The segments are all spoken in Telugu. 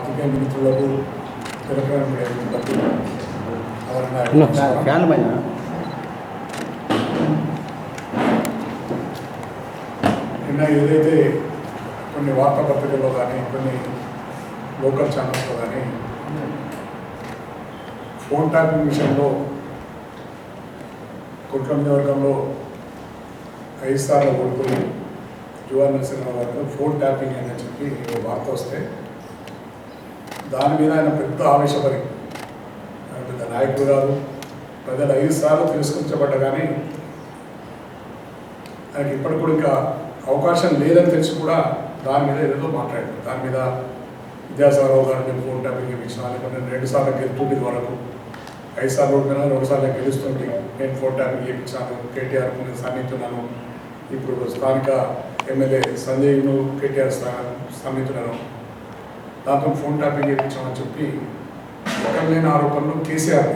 మీడియా మిత్రులకు తెలంగాణ నిన్న ఏదైతే కొన్ని వార్తాపత్రికల్లో కానీ కొన్ని లోకల్ ఛానల్స్లో కానీ ఫోన్ ట్యాపింగ్ విషయంలో కుట్ల నియోజకవర్గంలో ఐదు సార్లు ఓడిపోయి జువాన్ నరసింహ గారు ఫోన్ ట్యాపింగ్ అని చెప్పి వార్త వస్తే దాని మీద ఆయన పెద్ద ఆవేశపడి ఆయన పెద్ద నాయకుడు కాదు ప్రజలు ఐదు సార్లు తిరస్కరించబడ్డ కానీ ఆయనకి ఇప్పటికి కూడా ఇంకా అవకాశం లేదని తెలిసి కూడా దాని మీద ఏదో మాట్లాడాడు దాని మీద విద్యాసాగరరావు గారు నేను ఫోన్ టాపిక్ ఇప్పించిన లేకపోతే నేను రెండు సార్లు గెలుతుండే వరకు. ఐదు సార్లు ఓడిపోయినా రెండు సార్లు గెలుస్తుంటే నేను ఫోన్ టాపిక్ ఇప్పించాను కేటీఆర్ నేను సన్నిహితున్నాను ఇప్పుడు స్థానిక ఎమ్మెల్యే సంజయ్ను కేటీఆర్ సన్నిహితున్నాను దాంతో ఫోన్ ట్యాపింగ్ చేయించామని చెప్పి ఎక్కడ లేని ఆరోపణలు కేసీఆర్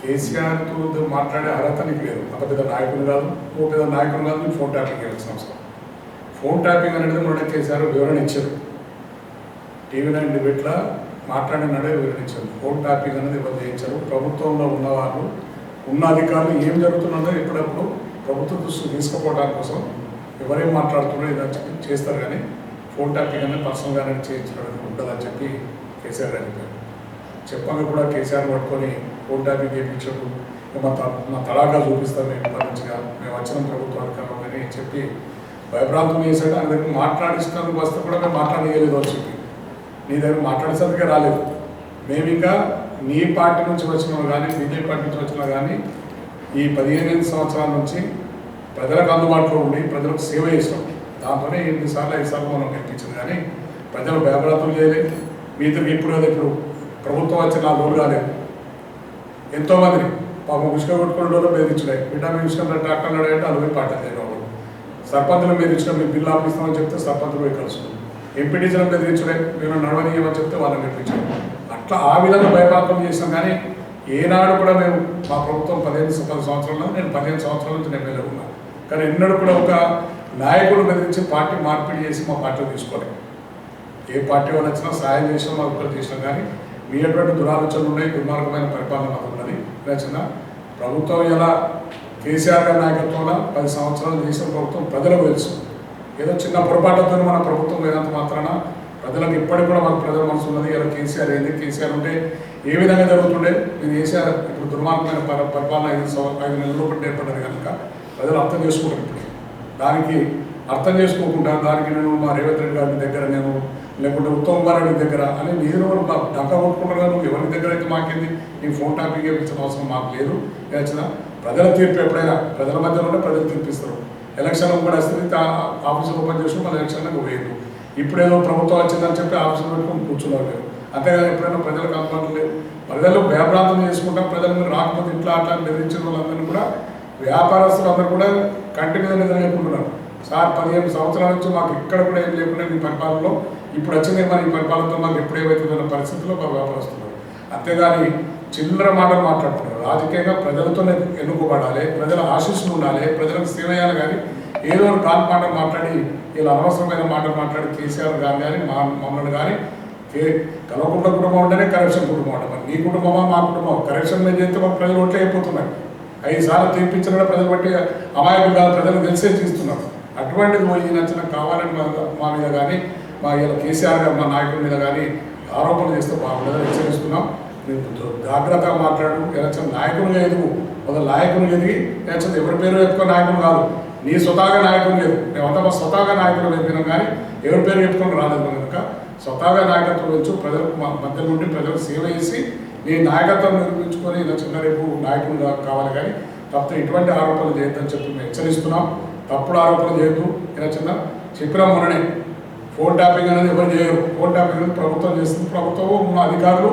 కేసీఆర్తో మాట్లాడే అర్హత నీకు లేదు. అంత పెద్ద నాయకుడు కాదు ఓ పెద్ద నాయకుడు కాదు నీకు ఫోన్ ట్యాపింగ్ చేయాల్సిన అవసరం. ఫోన్ ట్యాపింగ్ అనేది మొన్న కేసీఆర్ వివరణ ఇచ్చారు. టీవీ నైన్ డిబేట్లో మాట్లాడినాడే వివరించారు ఫోన్ ట్యాపింగ్ అనేది ఎవరు చేయించారు? ప్రభుత్వంలో ఉన్నవాళ్ళు ఉన్న అధికారులు ఏం జరుగుతున్నదో ఎప్పుడప్పుడు ప్రభుత్వ దృష్టి తీసుకుపోవడానికి కోసం ఎవరేం మాట్లాడుతున్నారో ఇదని చెప్పి చేస్తారు కానీ ఫోన్ ట్యాపింగ్ అనేది పర్సనల్గానే చేయించడం ఉంటుందని చెప్పి కేసీఆర్ గారు చెప్పారు చెప్పగా కూడా కేసీఆర్ పట్టుకొని ఫోన్ ట్యాపింగ్ చేయించాడు మా త- మా తడాగా చూపిస్తాం మేము మంచిగా మేము వచ్చిన ప్రభుత్వ అని చెప్పి భయభ్రాంతం చేశాడు. ఆయన దగ్గర మాట్లాడిస్తున్నందుకు వస్తే కూడా మేము మాట్లాడగలేదు అని చెప్పి. నీ దగ్గర మాట్లాడేసరికి రాలేదు. మేము ఇంకా నీ పార్టీ నుంచి వచ్చిన కానీ బీజేపీ పార్టీ నుంచి వచ్చిన కానీ ఈ పదిహేను సంవత్సరాల నుంచి ప్రజలకు అందుబాటులో ఉండి ప్రజలకు సేవ చేసినాం దాంతోనే ఎనిమిది సార్లు ఐదు సార్లు మనం గెలిపించింది కానీ ప్రజలు భయభ్రాంతం చేయలేదు మీతో ఇప్పుడు కదా ఇప్పుడు ప్రభుత్వం వచ్చి నా రోజులు కాలేదు. ఎంతోమందిని పాపం ఉసుక కొట్టుకునే రోజులు బెదిరించినాయి విటమిన్ ఇచ్చిన డాక్టర్ అడిగితే పోయి పాట చేయడం సర్పంచులు బెదిరించడం మీ బిల్లు ఆపిస్తామని చెప్తే సర్పంచులు పోయి కలుసుకున్నాం ఎంపీటీసీలను బెదిరించడం మేము నడవనీయమని చెప్తే వాళ్ళని గెలిపించాం అట్లా ఆ విధంగా భయపాకం చేసాం కానీ ఏనాడు కూడా మేము మా ప్రభుత్వం పదిహేను పది సంవత్సరాల్లో నేను పదిహేను సంవత్సరాల నుంచి నేను ఉన్నాను కానీ ఎన్నడూ కూడా ఒక నాయకుడు బెదిరించి పార్టీ మార్పిడి చేసి మా పార్టీలో తీసుకోలేదు. ఏ పార్టీ వాళ్ళు వచ్చినా సాయం చేసినా మా ఒక్కరు చేసినాం కానీ మీ అటువంటి దురాలోచనలు ఉన్నాయి దుర్మార్గమైన పరిపాలన మాకు ఉన్నది. నచ్చిన ప్రభుత్వం ఎలా కేసీఆర్ గారి నాయకత్వంలో పది సంవత్సరాలు చేసిన ప్రభుత్వం ప్రజలకు తెలుసు. ఏదో చిన్న పొరపాటుతో మన ప్రభుత్వం లేనంత మాత్రాన ప్రజలకు ఇప్పటికి కూడా మన ప్రజల మనసు ఉన్నది. ఇలా కేసీఆర్ ఏంది? కేసీఆర్ ఉంటే ఏ విధంగా జరుగుతుండే? ఇది కేసీఆర్ ఇప్పుడు దుర్మార్గమైన పరిపాలన ఐదు ఐదు నెలల లోపల ఏర్పడ్డది కనుక ప్రజలు అర్థం చేసుకుంటారు ఇప్పుడు దానికి అర్థం చేసుకోకుండా దానికి నేను మా రేవంత్ రెడ్డి గారి దగ్గర నేను లేకుంటే ఉత్తమ్ కుమార్ రెడ్డి దగ్గర అని మీరు డక్క కొట్టుకుంటారు నువ్వు ఎవరి దగ్గర అయితే మాకేంది? నీ ఫోన్ టాపింగ్ ఇప్పించిన అవసరం మాకు లేదు. వచ్చిన ప్రజల తీర్పు ఎప్పుడైనా ప్రజల మధ్యలోనే ప్రజలు తీర్పిస్తారు. ఎలక్షన్ కూడా వస్తుంది ఆఫీసులు ఓపెన్ చేసి మళ్ళీ ఎలక్షన్లకు వేయదు ఇప్పుడేదో ప్రభుత్వం వచ్చిందని చెప్పి ఆఫీసులు పెట్టుకుని కూర్చున్నారు లేదు అంతేగాని ఎప్పుడైనా ప్రజలకు అందుబాటులో లేదు ప్రజలు భయభ్రాంతం చేసుకుంటాం ప్రజలు మీరు రాకపోతే ఇట్లా అట్లా అని బెదిరించిన వాళ్ళందరినీ కూడా వ్యాపారస్తులు అందరూ కూడా కంటి మీద నిద్ర లేకుంటున్నారు సార్ పదిహేను సంవత్సరాల నుంచి మాకు ఇక్కడ కూడా ఏం లేకుండా మీ పరిపాలనలో ఇప్పుడు వచ్చింది మరి ఈ పరిపాలనతో మాకు ఎప్పుడు ఏమవుతుందన్న పరిస్థితిలో మా వ్యాపారస్తున్నారు అంతేగాని చిల్లర మాటలు మాట్లాడుతున్నారు రాజకీయంగా ప్రజలతోనే ఎన్నుకోబడాలి ప్రజల ఆశీస్సులు ఉండాలి ప్రజలకు సేవ కానీ ఏదో ఒక కాల్ మాటలు మాట్లాడి ఇలా అనవసరమైన మాటలు మాట్లాడి కేసీఆర్ గారు కానీ మా మమ్మల్ని కానీ కే కలవకుండా కుటుంబం ఉంటేనే కరెక్షన్ కుటుంబం ఉంటుంది మరి నీ కుటుంబమా మా కుటుంబం కరెక్షన్ మీద చేస్తే మా ప్రజలు ఓట్లే అయిపోతున్నాయి. ఐదు సార్లు తీర్పించిన కూడా ప్రజలు బట్టి అమాయకులు కాదు ప్రజలు తెలిసే తీస్తున్నారు. అటువంటిది పోయి నచ్చిన కావాలని మా మీద కానీ మా ఇలా కేసీఆర్ గారు మా నాయకుల మీద కానీ ఆరోపణలు చేస్తే బాగుండదు హెచ్చరిస్తున్నాం. మేము జాగ్రత్తగా మాట్లాడు. ఎలక్షన్ నాయకులు ఎదుగు. ఒక నాయకులు ఎదిగి ఎలక్షన్ ఎవరి పేరు చెప్పుకో నాయకులు కాదు. నీ స్వతహాగా నాయకులు లేదు. మేమంతా మా స్వతహాగా నాయకులు వెతికినాం కానీ ఎవరి పేరు చెప్పుకొని రాలేదు కనుక స్వతహాగా నాయకత్వం వచ్చు. ప్రజలకు మా మధ్య నుండి ప్రజలకు సేవ చేసి నేను నాయకత్వం నిర్మించుకొని ఇలా చిన్న రేపు నాయకుడు కావాలి కానీ తప్పితే ఎటువంటి ఆరోపణలు చేయొద్దని చెప్పి మేము హెచ్చరిస్తున్నాం. తప్పుడు ఆరోపణలు చేయొద్దు. ఇలా చిన్న చెప్పినా మొన్ననే. ఫోన్ ట్యాపింగ్ అనేది ఎవరు చేయరు. ఫోన్ ట్యాపింగ్ అనేది ప్రభుత్వం చేస్తుంది. ప్రభుత్వం ఉన్న అధికారులు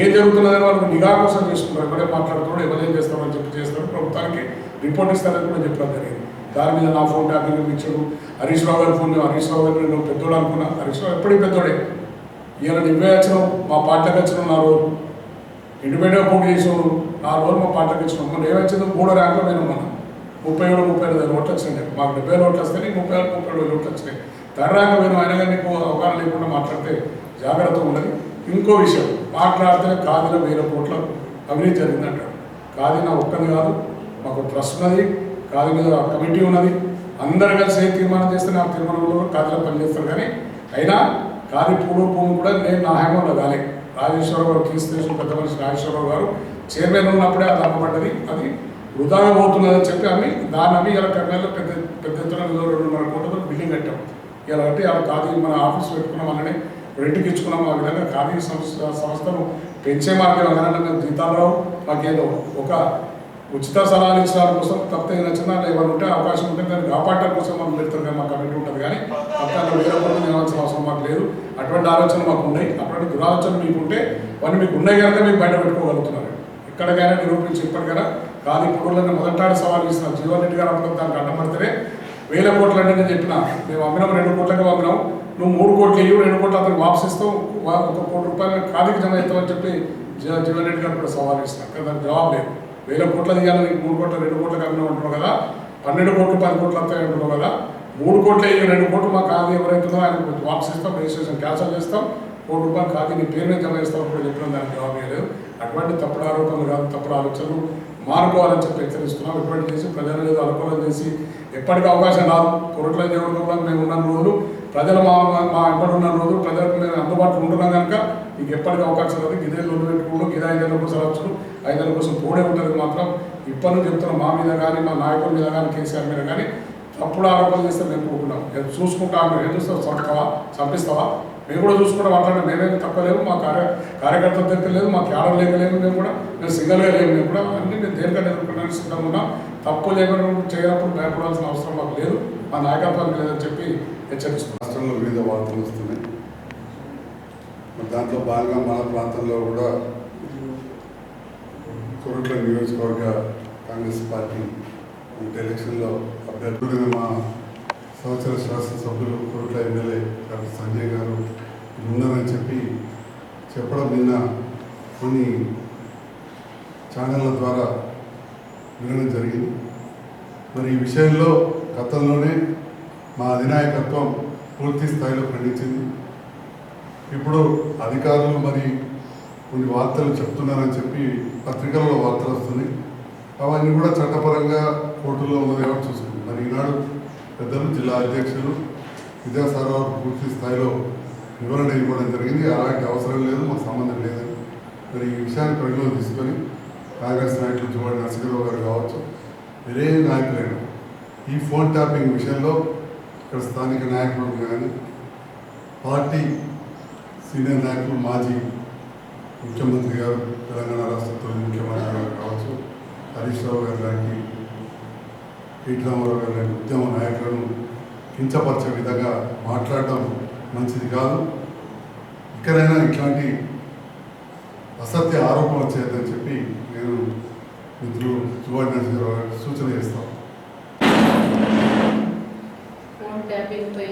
ఏం జరుగుతున్నదని వాళ్ళు నిఘా కోసం చేసుకుంటారు. ఎవరే మాట్లాడుతున్నాడు ఎవరేం చేస్తామని చెప్పి చేస్తారు ప్రభుత్వానికి రిపోర్ట్ ఇస్తారని కూడా చెప్పడం జరిగింది. దాని మీద నా ఫోన్ ట్యాపింగ్ ఇచ్చాడు హరీష్ రావు గారి ఫోన్ హరీష్ రావు గారిని నేను పెద్దోడు అనుకున్నా. హరీష్ రావు ఎప్పటికీ పెద్దోడే. ఈయన నువ్వే వచ్చినావు మా పార్టీకి వచ్చినావు నా రోజు ఇండిపెండెంట్ పోటీ చేసావు నాలుగు రోజులు మా పార్టీకి ఇచ్చినాం మొన్న ఏమొచ్చింది మూడో ర్యాంకులో నేను మనం ముప్పై ఏడు ముప్పై ఐదు ఓట్లు వచ్చినాయి మాకు డెబ్బై ఏడు ఓట్లు వస్తాయి నీకు ముప్పై ఏడు ముప్పై ఏడు ఓట్లు వచ్చినాయి. థర్డ్ ర్యాంక్ పోయినాం ఆయన కానీ నీకు అవగాహన లేకుండా మాట్లాడితే జాగ్రత్త ఉండదు ఇంకో విషయం మాట్లాడితే కాదిన వేల కోట్ల అవినీతి జరిగిందంటాడు కాదిన నా ఒక్కని కాదు మాకు ట్రస్ట్ ఉన్నది కాది మీద కమిటీ ఉన్నది. అందరు కలిసి ఏ తీర్మానం చేస్తే నా తీర్మానంలో కాదిలో పనిచేస్తారు కానీ అయినా కాది పూడు భూమి కూడా నేను నా హయాంలో కాలేదు రాజేశ్వరరావు గారు కీర్తిశేషులు పెద్ద మనిషి రాజేశ్వరరావు గారు చైర్మన్ ఉన్నప్పుడే అది అమ్మబడ్డది. అది వృధాగా పోతున్నదని చెప్పి అమ్మి దాన్ని అమ్మి ఇలా కర్నూలు పెద్ద పెద్ద ఎత్తున ఏదో రెండున్నర కోట్లతో బిల్డింగ్ కట్టాం. ఇలా కట్టి అలా ఖాదీ మన ఆఫీస్ పెట్టుకున్నాం అలానే రెంట్కి ఇచ్చుకున్నాం ఆ విధంగా ఖాదీ సంస్థ సంస్థను పెంచే మార్గం అలానే మేము జీతాలు రావు. మాకేదో ఒక ఉచిత సలహాలు ఇచ్చిన కోసం తప్పితే నచ్చిన ఎవరు ఉంటే అవకాశం ఉంటే దాన్ని కాపాడటం కోసం మనం పెడతారు కానీ మా కమిటీ ఉంటుంది కానీ తప్ప వేరే పనులు చేయాల్సిన అవసరం మాకు లేదు. అటువంటి ఆలోచన మాకు ఉన్నాయి. అటువంటి దురాలోచన మీకు ఉంటే అవన్నీ మీకు ఉన్నాయి కనుక మీకు బయట పెట్టుకోగలుగుతున్నారు. ఎక్కడికైనా నిరూపించి ఇప్పటి కదా కానీ ఇప్పుడు మొదటాడు సవాల్ ఇస్తున్నారు జీవన్ రెడ్డి గారు అప్పుడు దానికి అడ్డపడితే వేల కోట్లు అంటే నేను చెప్పిన. మేము అమ్మినాం రెండు కోట్లకి అమ్మినాం. నువ్వు మూడు కోట్లు ఇవ్వు రెండు కోట్లు అతనికి వాపసిస్తావు ఒక కోటి రూపాయలు ఖాళీకి జమ అవుతామని చెప్పి జీవన్ రెడ్డి గారు కూడా సవాల్ ఇస్తున్నారు దానికి జవాబు లేదు. వేల కోట్ల తీయాలని మూడు కోట్ల రెండు కోట్లకి అమ్మినాం ఉంటారు కదా. పన్నెండు కోట్లు పది కోట్లు వస్తాయి అంటున్నావు కదా. మూడు కోట్ల ఇవ్వు రెండు కోట్లు మా కాదు ఎవరైతుందో ఆయన వాపస్ ఇస్తాం రిజిస్ట్రేషన్ క్యాన్సల్ చేస్తాం. కోటి రూపాయలు కాదు నీ పేరు మీద జమ చేస్తాం కూడా చెప్పిన దానికి జవాబు లేదు అటువంటి తప్పుడు ఆరోపణలు కాదు తప్పుడు ఆలోచనలు మారుకోవాలని చెప్పి హెచ్చరిస్తున్నాం. ఇటువంటి చేసి ప్రజలు ఏదో అనుకూలం చేసి ఎప్పటికీ అవకాశం రాదు. కొరట్ల దేవుడు కూడా మేము ఉన్న రోజులు ప్రజలు మా మా ఎప్పటి ఉన్న ప్రజలకు మేము అందుబాటులో ఉంటున్నాం కనుక మీకు ఎప్పటికీ అవకాశం లేదు ఇదే లొల్లు పెట్టుకోవడం ఇదే ఐదేళ్ళ కోసం రావచ్చు ఐదేళ్ళ కోసం పోడే ఉంటుంది మాత్రం. ఇప్పటి నుంచి చెప్తున్నాం మా మీద కానీ మా నాయకుల మీద కానీ కేసీఆర్ మీద కానీ తప్పుడు ఆరోపణలు చేస్తే మేము ఒప్పుకుంటాం చూసుకుంటా మీరు ఏం చూస్తావు చంపుతావా? చంపిస్తావా? మేము కూడా చూసుకుంటాం. మాట్లాడే మేమేమి తప్పలేము మా కార్య కార్యకర్తల దగ్గర లేదు. మా క్యాడర్ లేకలేము మేము కూడా మేము సింగల్గా లేము. మేము కూడా అన్ని మేము దేనికన్నా ఎదుర్కొనడానికి సిద్ధంగా ఉన్నాం. తప్పు లేకుండా చేయనప్పుడు భయపడాల్సిన అవసరం మాకు లేదు. మా నాయకత్వానికి లేదని చెప్పి హెచ్చరిస్తున్నాం రాష్ట్రంలో వివిధ వార్తలు వస్తున్నాయి. మరి దాంట్లో భాగంగా మన ప్రాంతంలో కూడా కొరట్ల నియోజకవర్గ కాంగ్రెస్ పార్టీ ఈ ఎలక్షన్లో అభ్యర్థులుగా మా సంవత్సర శాసనసభ్యులు కొరట్ల ఎమ్మెల్యే డాక్టర్ సంజయ్ గారు ఉందని ఉన్నారని చెప్పి చెప్పడం నిన్న కొన్ని ఛానళ్ళ ద్వారా వినడం జరిగింది. మరి ఈ విషయంలో గతంలోనే మా అధినాయకత్వం పూర్తి స్థాయిలో ఖండించింది ఇప్పుడు అధికారులు మరి కొన్ని వార్తలు చెప్తున్నారని చెప్పి పత్రికల్లో వార్తలు వస్తున్నాయి. అవన్నీ కూడా చట్టపరంగా కోర్టులో ఉన్నదేమో చూస్తుంది మరి ఈనాడు పెద్దలు జిల్లా అధ్యక్షులు విద్యాసాగర్ పూర్తి స్థాయిలో వివరణ ఇవ్వడం జరిగింది. అలాంటి అవసరం లేదు మాకు సంబంధం లేదని మరి ఈ విషయాన్ని పరిగణలో తీసుకొని కాంగ్రెస్ నాయకులు జువాడి నరసింహరావు గారు కావచ్చు వేరే నాయకులైనా ఈ ఫోన్ ట్యాపింగ్ విషయంలో ఇక్కడ స్థానిక నాయకులు కానీ పార్టీ సీనియర్ నాయకులు మాజీ ముఖ్యమంత్రి గారు తెలంగాణ రాష్ట్ర తొలి ముఖ్యమంత్రి గారు కావచ్చు హరీష్ రావు గారు లాంటి ఈటి రామారావు గారు లాంటి ఉద్యమ నాయకులను కించపరిచే విధంగా మాట్లాడటం మంచిది కాదు. ఇక్కడైనా ఇట్లాంటి అసత్య ఆరోపణలు చేయొద్దని చెప్పి నేను మిత్రులు సుభాష్ నరసింహరావు గారికి సూచన చేస్తాను. ఫోన్ ట్యాపింగ్పై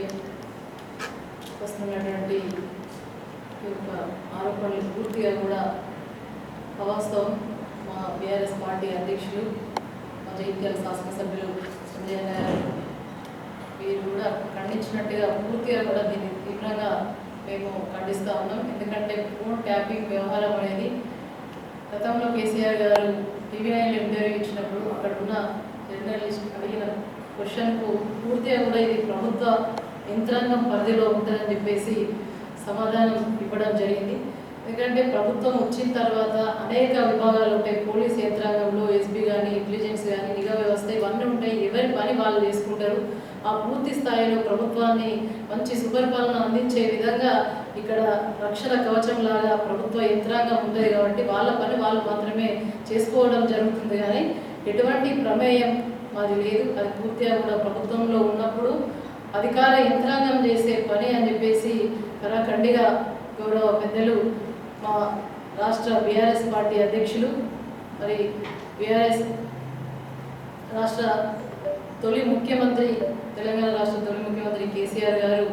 వస్తున్నటువంటి ఈ యొక్క ఆరోపణలు పూర్తిగా కూడా అవాస్తవం. మా బీఆర్ఎస్ పార్టీ అధ్యక్షులు మా జైత్యాల శాసనసభ్యులు సంజయ్ నారాయణ వీరు కూడా ఖండించినట్టుగా పూర్తిగా కూడా దీన్ని తీవ్రంగా మేము ఖండిస్తూ ఉన్నాం. ఎందుకంటే ఫోన్ ట్యాపింగ్ వ్యవహారం అనేది గతంలో కేసీఆర్ గారు టీవీ నైన్లో ఇంటర్వ్యూ ఇచ్చినప్పుడు అక్కడ ఉన్న జర్నలిస్ట్ అడిగిన క్వశ్చన్కు పూర్తిగా కూడా ఇది ప్రభుత్వ యంత్రాంగం పరిధిలో ఉంటుందని చెప్పేసి సమాధానం ఇవ్వడం జరిగింది. ఎందుకంటే ప్రభుత్వం వచ్చిన తర్వాత అనేక విభాగాలు ఉంటాయి. పోలీస్ యంత్రాంగంలో ఎస్బీ కానీ ఇంటెలిజెన్స్ కానీ నిఘా వ్యవస్థ ఇవన్నీ ఉంటాయి. ఎవరి పని వాళ్ళు చేసుకుంటారు. ఆ పూర్తి స్థాయిలో ప్రభుత్వాన్ని మంచి సుపరిపాలన అందించే విధంగా ఇక్కడ రక్షణ కవచం లాగా ప్రభుత్వ యంత్రాంగం ఉంటుంది కాబట్టి వాళ్ళ పని వాళ్ళు మాత్రమే చేసుకోవడం జరుగుతుంది. కానీ ఎటువంటి ప్రమేయం మాది లేదు అది పూర్తిగా కూడా ప్రభుత్వంలో ఉన్నప్పుడు అధికార యంత్రాంగం చేసే పని అని చెప్పేసి కరాఖండిగా గౌరవ పెద్దలు మా రాష్ట్ర బీఆర్ఎస్ పార్టీ అధ్యక్షులు మరి బీఆర్ఎస్ రాష్ట్ర తొలి ముఖ్యమంత్రి తెలంగాణ రాష్ట్ర తొలి ముఖ్యమంత్రి కేసీఆర్ గారు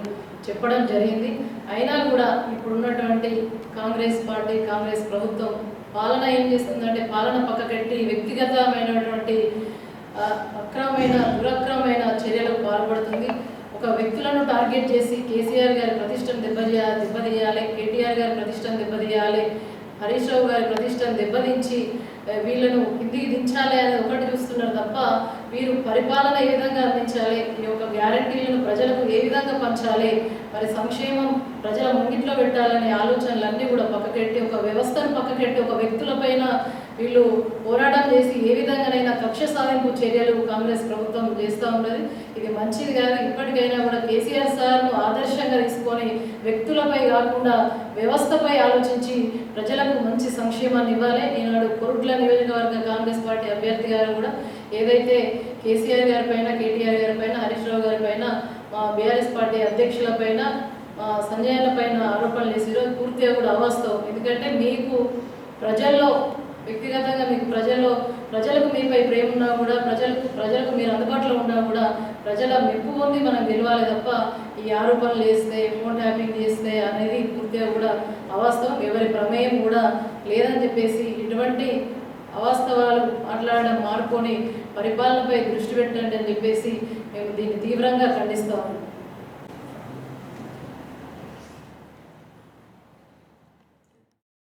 చెప్పడం జరిగింది. అయినా కూడా ఇప్పుడున్నటువంటి కాంగ్రెస్ పార్టీ కాంగ్రెస్ ప్రభుత్వం పాలన ఏం చేస్తుందంటే పాలన పక్కకెట్టి వ్యక్తిగతమైనటువంటి అక్రమైన అక్రమమైన చర్యలకు పాల్పడుతుంది. ఒక వ్యక్తులను టార్గెట్ చేసి కేసీఆర్ గారి ప్రతిష్టను దెబ్బతీయ దెబ్బతీయాలి కేటీఆర్ గారి ప్రతిష్టను దెబ్బతీయాలి హరీష్ రావు గారి ప్రతిష్టను దెబ్బతించి వీళ్ళను కిందికి దించాలి అనేది ఒకటి చూస్తున్నారు తప్ప వీరు పరిపాలన ఏ విధంగా అందించాలి? ఈ యొక్క గ్యారంటీలను ప్రజలకు ఏ విధంగా పంచాలి? మరి సంక్షేమం ప్రజల ముంగిట్లో పెట్టాలనే ఆలోచనలన్నీ కూడా పక్కకెట్టి ఒక వ్యవస్థను పక్కకెట్టి ఒక వ్యక్తులపైన వీళ్ళు పోరాటం చేసి ఏ విధంగానైనా కక్ష సాధింపు చర్యలు కాంగ్రెస్ ప్రభుత్వం చేస్తూ ఉన్నది. ఇది మంచిది కాదు. ఇప్పటికైనా కూడా కేసీఆర్ సార్ను ఆదర్శంగా తీసుకొని వ్యక్తులపై కాకుండా వ్యవస్థపై ఆలోచించి ప్రజలకు మంచి సంక్షేమాన్ని ఇవ్వాలి. ఈనాడు కొరుట్ల నియోజకవర్గ కాంగ్రెస్ పార్టీ అభ్యర్థి గారు కూడా ఏదైతే కేసీఆర్ గారి పైన కేటీఆర్ గారి పైన హరీష్ రావు గారి పైన మా బీఆర్ఎస్ పార్టీ అధ్యక్షుల పైన మా పైన ఆరోపణలు చేసిరో పూర్తిగా కూడా అవాస్తవం. ఎందుకంటే మీకు ప్రజల్లో వ్యక్తిగతంగా మీకు ప్రజల్లో ప్రజలకు మీపై ప్రేమ ఉన్నా కూడా ప్రజలకు ప్రజలకు మీరు అందుబాటులో ఉన్నా కూడా ప్రజల మెప్పు పొంది మనం గెలవాలి తప్ప ఈ ఆరోపణలు వేస్తే ఫోన్ ట్యాపింగ్ చేస్తే అనేది పూర్తిగా కూడా అవాస్తవం. ఎవరి ప్రమేయం కూడా లేదని చెప్పేసి ఇటువంటి అవాస్తవాలు మాట్లాడడం మానుకొని పరిపాలనపై దృష్టి పెట్టండి అని చెప్పేసి మేము దీన్ని తీవ్రంగా ఖండిస్తాము.